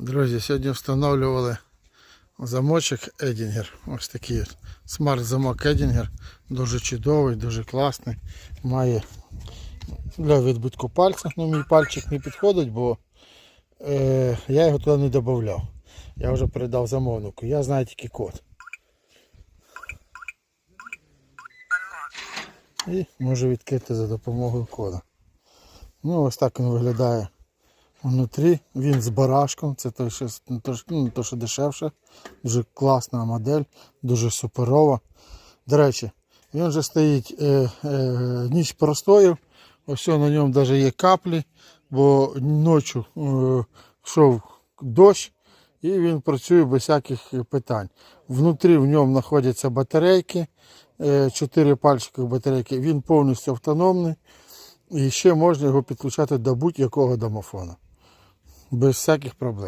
Друзі, сьогодні встановлювали замочок Едінгер. Ось такий смарт-замок Едінгер. Дуже чудовий, дуже класний. Має для відбитку пальця. Ну, мій пальчик не підходить, бо е, я його туди не додавав. Я вже передав замовнику. Я знаю тільки код. І можу відкрити за допомогою кода. Ну, ось так він виглядає внутрі. Він з барашком, це той, що, ну, ну, то, що дешевше. Дуже класна модель, дуже суперова. До речі, він вже стоїть е, е, ніч простою. Ось на ньому навіть є каплі, бо ночі е, йшов дощ і він працює без всяких питань. Внутрі в ньому знаходяться батарейки, е, 4 пальчики батарейки. Він повністю автономний. І ще можна його підключати до будь-якого домофона. Без всяких проблем.